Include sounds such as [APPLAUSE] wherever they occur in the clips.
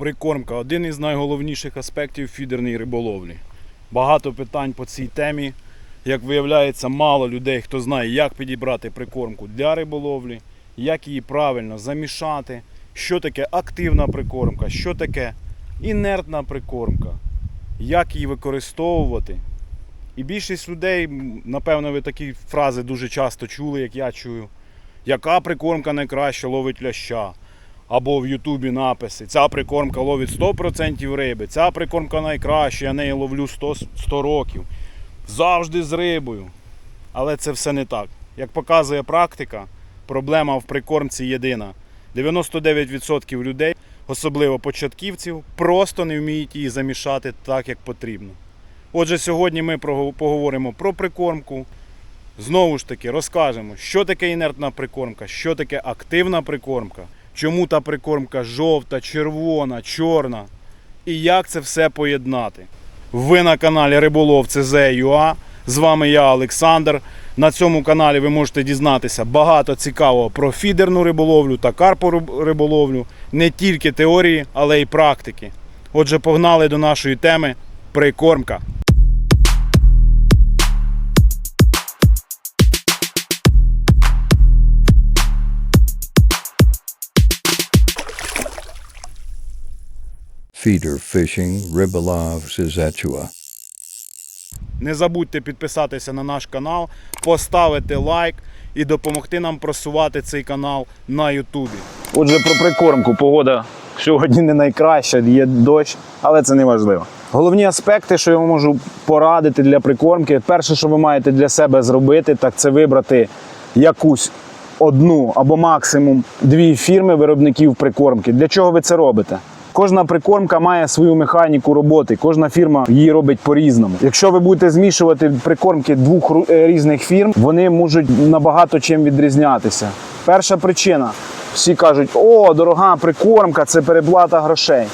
Прикормка один із найголовніших аспектів фідерної риболовлі. Багато питань по цій темі. Як виявляється, мало людей, хто знає, як підібрати прикормку для риболовлі, як її правильно замішати, що таке активна прикормка, що таке інертна прикормка, як її використовувати. І більшість людей, напевно, ви такі фрази дуже часто чули, як я чую. Яка прикормка найкраще ловить ляща? Або в Ютубі написи. Ця прикормка ловить 100% риби, ця прикормка найкраща, я неї ловлю 100, 100 років. Завжди з рибою. Але це все не так. Як показує практика, проблема в прикормці єдина. 99% людей, особливо початківців, просто не вміють її замішати так, як потрібно. Отже, сьогодні ми поговоримо про прикормку. Знову ж таки, розкажемо, що таке інертна прикормка, що таке активна прикормка, чому та прикормка жовта, червона, чорна і як це все поєднати. Ви на каналі Риболов CZ.ua. З вами я, Олександр. На цьому каналі ви можете дізнатися багато цікавого про фідерну риболовлю та карпу риболовлю, не тільки теорії, але й практики. Отже, погнали до нашої теми прикормка. Feeder fishing, Ribolov, Sizetua. Не забудьте підписатися на наш канал, поставити лайк і допомогти нам просувати цей канал на Ютубі. Отже, про прикормку. Погода сьогодні не найкраща, є дощ, але це не важливо. Головні аспекти, що я вам можу порадити для прикормки, перше, що ви маєте для себе зробити, так це вибрати якусь одну або максимум дві фірми виробників прикормки. Для чого ви це робите? Кожна прикормка має свою механіку роботи, кожна фірма її робить по-різному. Якщо ви будете змішувати прикормки двох е, різних фірм, вони можуть набагато чим відрізнятися. Перша причина: всі кажуть, о, дорога прикормка, це переплата грошей.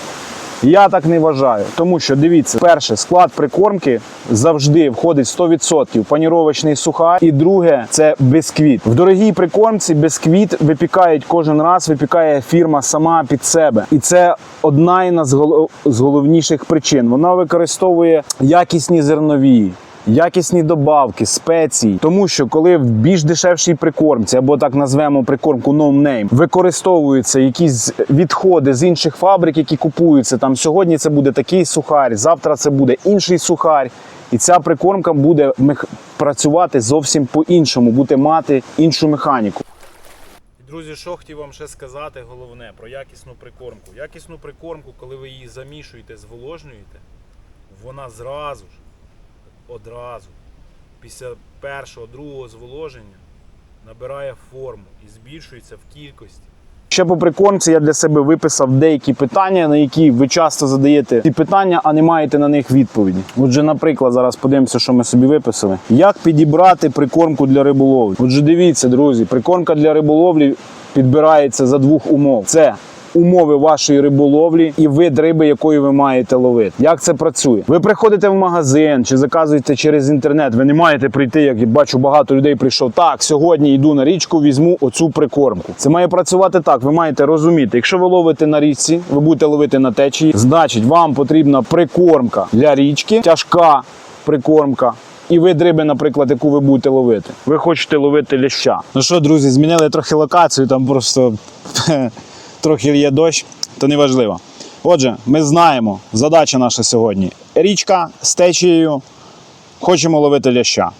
Я так не вважаю, тому що дивіться, перше, склад прикормки завжди входить 100% паніровочний сухар, і друге це бисквіт. В дорогій прикормці бисквіт випікають кожен раз, випікає фірма сама під себе. І це одна із з головніших причин. Вона використовує якісні зернові. Якісні добавки, спеції, тому що коли в більш дешевшій прикормці, або так назвемо прикормку no name, використовуються якісь відходи з інших фабрик, які купуються. Там сьогодні це буде такий сухар, завтра це буде інший сухар. І ця прикормка буде працювати зовсім по-іншому, буде мати іншу механіку. Друзі, що хотів вам ще сказати, головне про якісну прикормку. Якісну прикормку, коли ви її замішуєте, зволожнюєте, вона зразу ж, одразу, після першого, другого зволоження набирає форму і збільшується в кількості. Ще по прикормці я для себе виписав деякі питання, на які ви часто задаєте ці питання, а не маєте на них відповіді. Отже, наприклад, зараз подивимося, що ми собі виписали. Як підібрати прикормку для риболовлі? Отже, дивіться, друзі, прикормка для риболовлі підбирається за двох умов: це умови вашої риболовлі і вид риби, якої ви маєте ловити. Як це працює? Ви приходите в магазин чи заказуєте через інтернет. Ви не маєте прийти, як я бачу, багато людей прийшов. Так, сьогодні йду на річку, візьму оцю прикормку. Це має працювати так. Ви маєте розуміти, якщо ви ловите на річці, ви будете ловити на течії, значить вам потрібна прикормка для річки, тяжка прикормка. І вид риби, наприклад, яку ви будете ловити. Ви хочете ловити ляща. Ну що, друзі, змінили трохи локацію, там просто [LAUGHS] трохи є дощ, то не важливо. Отже, ми знаємо, задача наша сьогодні. Річка з течією. Хочемо ловити ляща.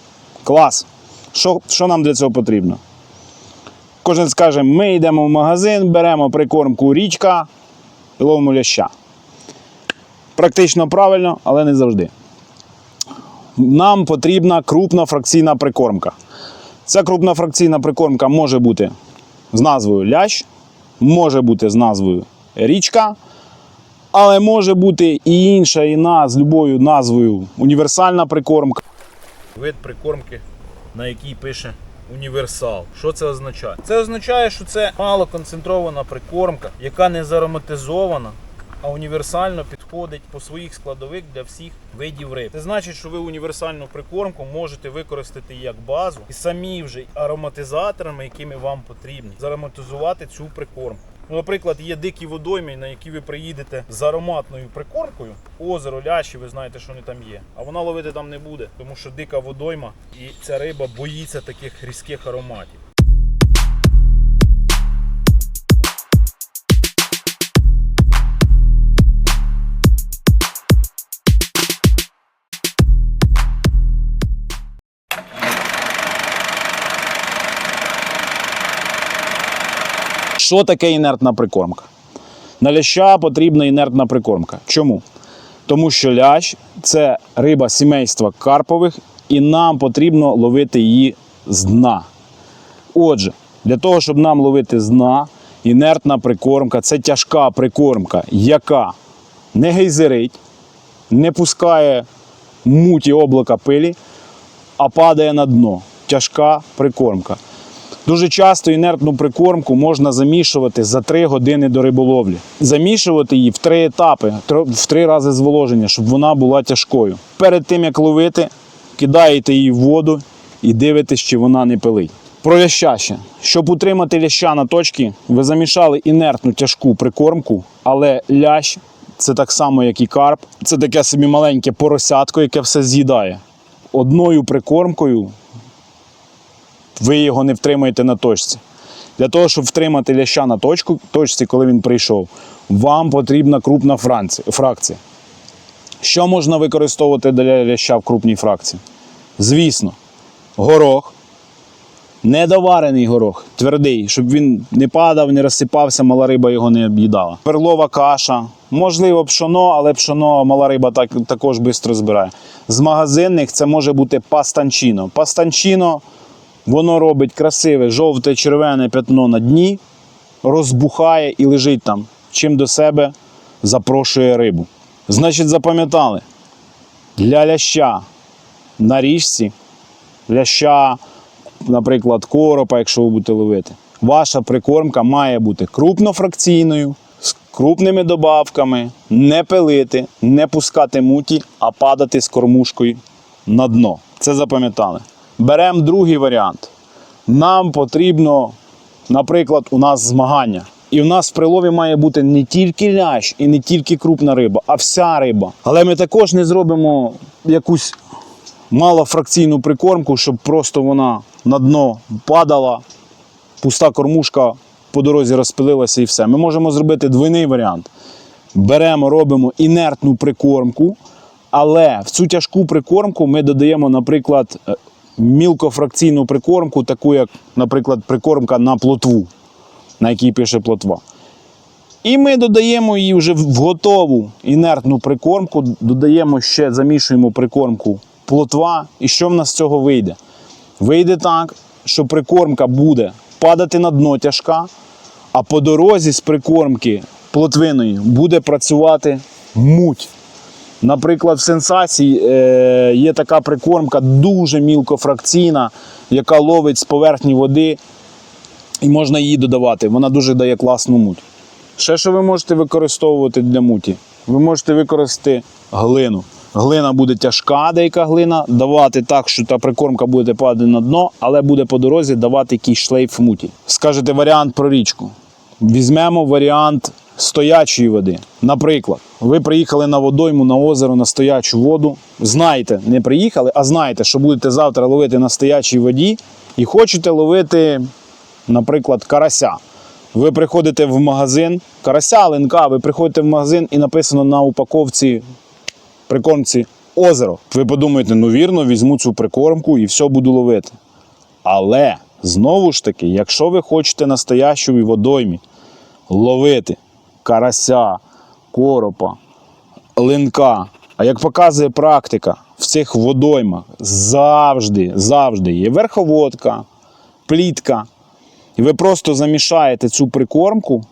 Клас. Що, що нам для цього потрібно? Кожен скаже, ми йдемо в магазин, беремо прикормку річка і ловимо ляща. Практично правильно, але не завжди. Нам потрібна крупна фракційна прикормка. Ця крупна фракційна прикормка може бути з назвою лящ, може бути з назвою річка, але може бути і інша іна з любою назвою універсальна прикормка. Вид прикормки, на якій пише універсал. Що це означає? Це означає, що це малоконцентрована прикормка, яка не зароматизована, а універсально підходить по своїх складових для всіх видів риб. Це значить, що ви універсальну прикормку можете використати як базу і самі вже ароматизаторами, якими вам потрібні, зароматизувати цю прикормку. Ну, наприклад, є дикі водойми, на які ви приїдете з ароматною прикормкою, озеро, лящі, ви знаєте, що вони там є. А вона ловити там не буде, тому що дика водойма і ця риба боїться таких різких ароматів. Що таке інертна прикормка? На ляща потрібна інертна прикормка. Чому? Тому що лящ це риба сімейства карпових, і нам потрібно ловити її з дна. Отже, для того, щоб нам ловити з дна, інертна прикормка це тяжка прикормка, яка не гейзерить, не пускає муті облака пилі, а падає на дно. Тяжка прикормка. Дуже часто інертну прикормку можна замішувати за 3 години до риболовлі. Замішувати її в три етапи, в три рази зволоження, щоб вона була тяжкою. Перед тим як ловити, кидаєте її в воду і дивитесь, чи вона не пилить. Про ляща ще. Щоб утримати ляща на точці, ви замішали інертну тяжку прикормку, але лящ це так само, як і карп. Це таке собі маленьке поросятко, яке все з'їдає. Одною прикормкою ви його не втримаєте на точці. Для того, щоб втримати ляща на точку, точці, коли він прийшов, вам потрібна крупна фракція. Що можна використовувати для ляща в крупній фракції? Звісно, горох, недоварений горох, твердий, щоб він не падав, не розсипався, мала риба його не об'їдала. Перлова каша, можливо, пшоно, але пшоно мала риба так, також швидко збирає. З магазинних це може бути пастанчино. Пастанчино Воно робить красиве жовте червоне пятно на дні, розбухає і лежить там, чим до себе запрошує рибу. Значить, запам'ятали, для ляща на річці, ляща, наприклад, коропа, якщо ви будете ловити, ваша прикормка має бути крупнофракційною, з крупними добавками, не пилити, не пускати муті, а падати з кормушкою на дно. Це запам'ятали. Беремо другий варіант. Нам потрібно, наприклад, у нас змагання. І в нас в прилові має бути не тільки лящ і не тільки крупна риба, а вся риба. Але ми також не зробимо якусь малофракційну прикормку, щоб просто вона на дно падала, пуста кормушка по дорозі розпилилася і все. Ми можемо зробити двойний варіант. Беремо, робимо інертну прикормку, але в цю тяжку прикормку ми додаємо, наприклад, е, мілкофракційну прикормку, таку як, наприклад, прикормка на плотву, на якій пише плотва. І ми додаємо її вже в готову інертну прикормку, додаємо ще, замішуємо прикормку плотва. І що в нас з цього вийде? Вийде так, що прикормка буде падати на дно тяжка, а по дорозі з прикормки плотвиної буде працювати муть. Наприклад, в сенсації е, є така прикормка дуже мілкофракційна, яка ловить з поверхні води, і можна її додавати. Вона дуже дає класну муть. Ще що ви можете використовувати для муті? Ви можете використати глину. Глина буде тяжка, деяка глина, давати так, що та прикормка буде падати на дно, але буде по дорозі давати якийсь шлейф муті. Скажете варіант про річку. Візьмемо варіант стоячої води. Наприклад, ви приїхали на водойму, на озеро, на стоячу воду. Знаєте, не приїхали, а знаєте, що будете завтра ловити на стоячій воді і хочете ловити, наприклад, карася. Ви приходите в магазин, карася, ленка, ви приходите в магазин і написано на упаковці прикормці озеро. Ви подумаєте, ну вірно, візьму цю прикормку і все буду ловити. Але знову ж таки, якщо ви хочете настоящої водоймі ловити карася, коропа, линка, а як показує практика, в цих водоймах завжди, завжди є верховодка, плітка. І ви просто замішаєте цю прикормку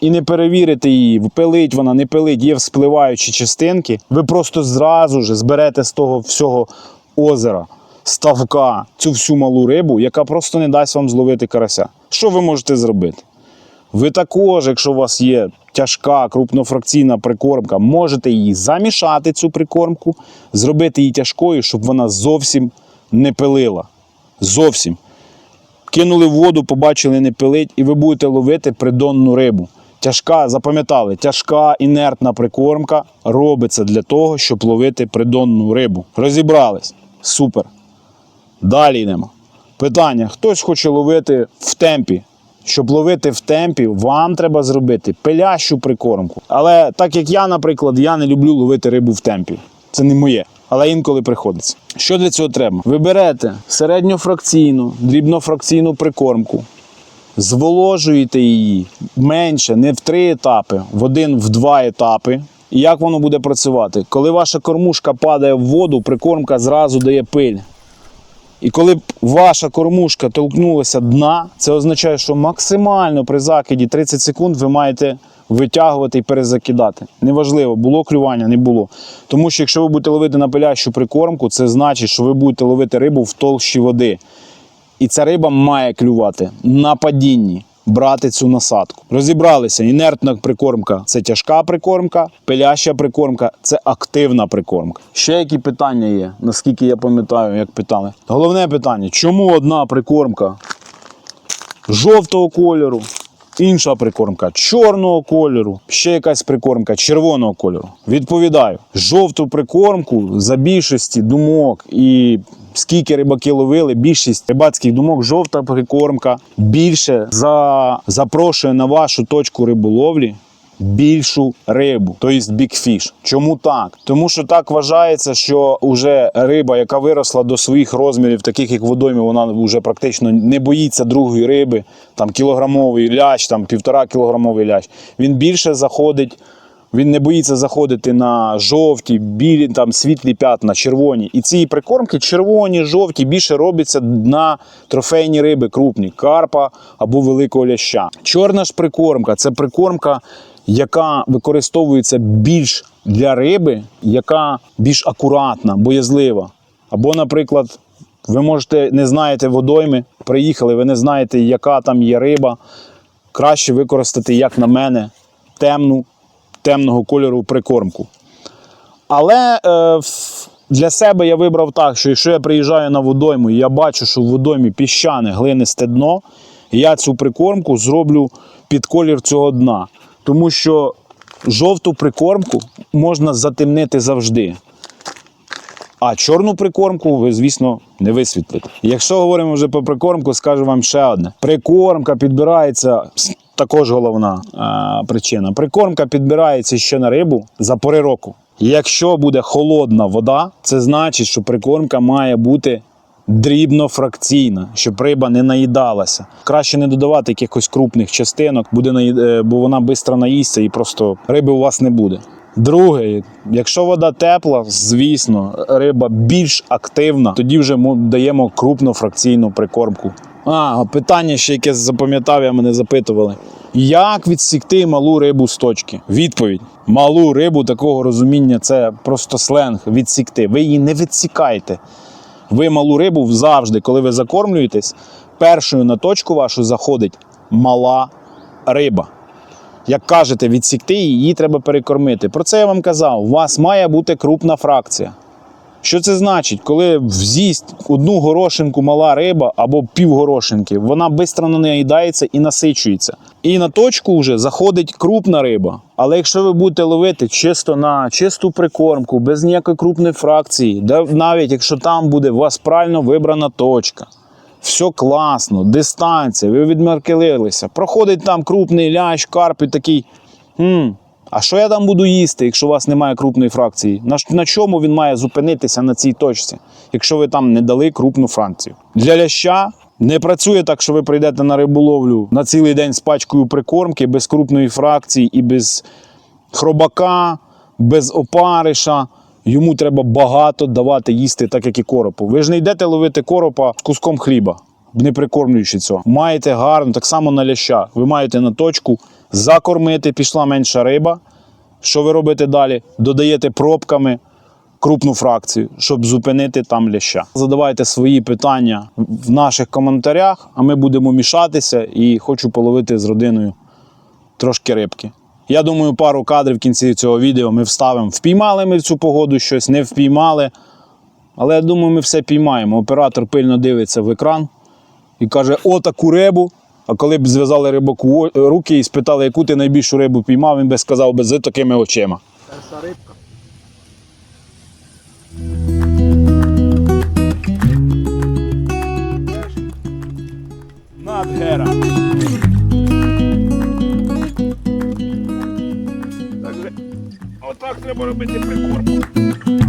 і не перевірите її, пилить вона, не пилить, є вспливаючі частинки. Ви просто зразу ж зберете з того всього озера, ставка, цю всю малу рибу, яка просто не дасть вам зловити карася. Що ви можете зробити? Ви також, якщо у вас є тяжка крупнофракційна прикормка, можете її замішати, цю прикормку, зробити її тяжкою, щоб вона зовсім не пилила. Зовсім. кинули в воду, побачили, не пилить, і ви будете ловити придонну рибу. Тяжка, запам'ятали, тяжка інертна прикормка робиться для того, щоб ловити придонну рибу. Розібрались. Супер. Далі йдемо. Питання: хтось хоче ловити в темпі. Щоб ловити в темпі, вам треба зробити пилящу прикормку. Але так як я, наприклад, я не люблю ловити рибу в темпі. Це не моє. Але інколи приходиться. Що для цього треба? Ви берете середньофракційну, дрібнофракційну прикормку, зволожуєте її менше, не в три етапи, в один, в два етапи. І як воно буде працювати? Коли ваша кормушка падає в воду, прикормка зразу дає пиль. І коли б ваша кормушка толкнулася дна, це означає, що максимально при закиді 30 секунд ви маєте витягувати і перезакидати. Неважливо, було клювання, не було. Тому що якщо ви будете ловити на пилящу прикормку, це значить, що ви будете ловити рибу в толщі води. І ця риба має клювати на падінні, брати цю насадку. Розібралися, інертна прикормка це тяжка прикормка, пиляща прикормка це активна прикормка. Ще які питання є, наскільки я пам'ятаю, як питали. Головне питання: чому одна прикормка жовтого кольору, інша прикормка чорного кольору, ще якась прикормка червоного кольору. Відповідаю, жовту прикормку за більшості думок і скільки рибаки ловили, більшість рибацьких думок, жовта прикормка більше за, запрошує на вашу точку риболовлі. Більшу рибу, тобто big fish. Чому так? Тому що так вважається, що вже риба, яка виросла до своїх розмірів, таких як водойми, вона вже практично не боїться другої риби, там кілограмовий лящ, там півтора кілограмовий лящ. Він більше заходить. Він не боїться заходити на жовті, білі, там світлі п'ятна, червоні. І ці прикормки червоні, жовті, більше робляться на трофейні риби крупні, карпа або великого ляща. Чорна ж прикормка це прикормка, яка використовується більш для риби, яка більш акуратна, боязлива. Або, наприклад, ви можете не знаєте водойми, приїхали, ви не знаєте, яка там є риба. Краще використати, як на мене, темну темного кольору прикормку. Але е, для себе я вибрав так, що якщо я приїжджаю на водойму і я бачу, що в водоймі піщане глинисте дно, я цю прикормку зроблю під колір цього дна. Тому що жовту прикормку можна затемнити завжди. А чорну прикормку ви, звісно, не висвітлите. Якщо говоримо вже про прикормку, скажу вам ще одне: прикормка підбирається. Також головна а, причина. Прикормка підбирається ще на рибу за пори року. Якщо буде холодна вода, це значить, що прикормка має бути дрібнофракційна, щоб риба не наїдалася. Краще не додавати якихось крупних частинок, буде наї- е, бо вона швидко наїсться і просто риби у вас не буде. Друге, якщо вода тепла, звісно, риба більш активна, тоді вже даємо крупнофракційну прикормку. А, питання ще яке запам'ятав, я мене запитували. Як відсікти малу рибу з точки? Відповідь: малу рибу такого розуміння це просто сленг відсікти. Ви її не відсікайте. Ви малу рибу завжди, коли ви закормлюєтесь, першою на точку вашу заходить мала риба. Як кажете, відсікти її, треба перекормити. Про це я вам казав. У вас має бути крупна фракція. Що це значить? Коли вз'їсть одну горошинку мала риба або півгорошинки, вона швидко наїдається і насичується. І на точку вже заходить крупна риба. Але якщо ви будете ловити чисто на чисту прикормку, без ніякої крупної фракції, навіть якщо там буде у вас правильно вибрана точка, все класно, дистанція, ви відмаркелилися. Проходить там крупний лящ, карп і такий. А що я там буду їсти, якщо у вас немає крупної фракції? На, на чому він має зупинитися на цій точці, якщо ви там не дали крупну фракцію? Для ляща не працює так, що ви прийдете на риболовлю на цілий день з пачкою прикормки без крупної фракції і без хробака, без опариша. Йому треба багато давати їсти, так як і коропу. Ви ж не йдете ловити коропа з куском хліба, не прикормлюючи цього. Маєте гарно, так само на ляща. Ви маєте на точку закормити, пішла менша риба. Що ви робите далі? Додаєте пробками крупну фракцію, щоб зупинити там ляща. Задавайте свої питання в наших коментарях, а ми будемо мішатися і хочу половити з родиною трошки рибки. Я думаю, пару кадрів в кінці цього відео ми вставимо. Впіймали ми цю погоду щось, не впіймали. Але я думаю, ми все піймаємо. Оператор пильно дивиться в екран і каже, о таку рибу. А коли б зв'язали рибаку руки і спитали, яку ти найбільшу рибу піймав, він би сказав би з такими очима. Перша рибка. Надгера. Так Отак треба робити прикормку.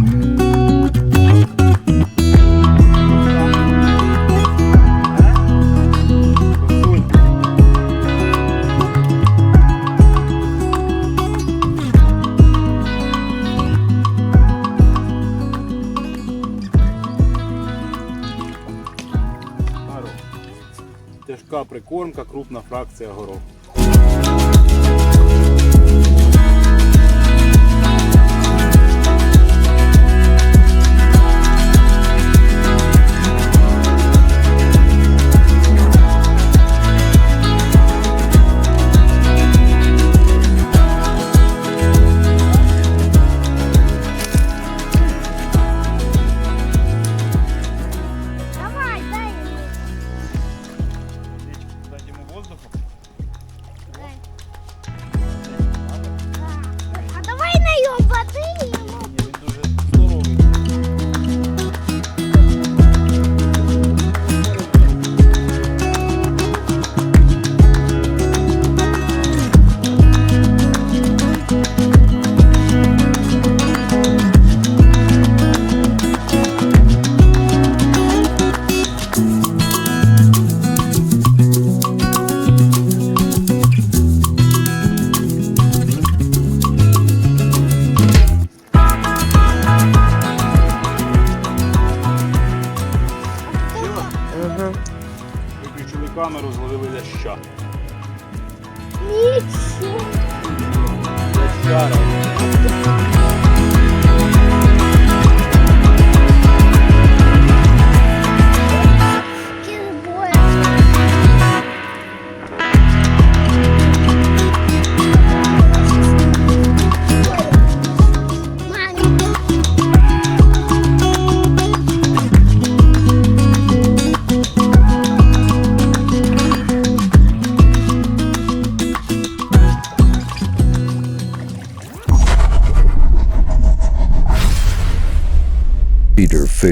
Тяжка прикормка, крупна фракція гороху.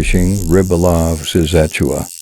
Fishing, Ribolov, Sizatua.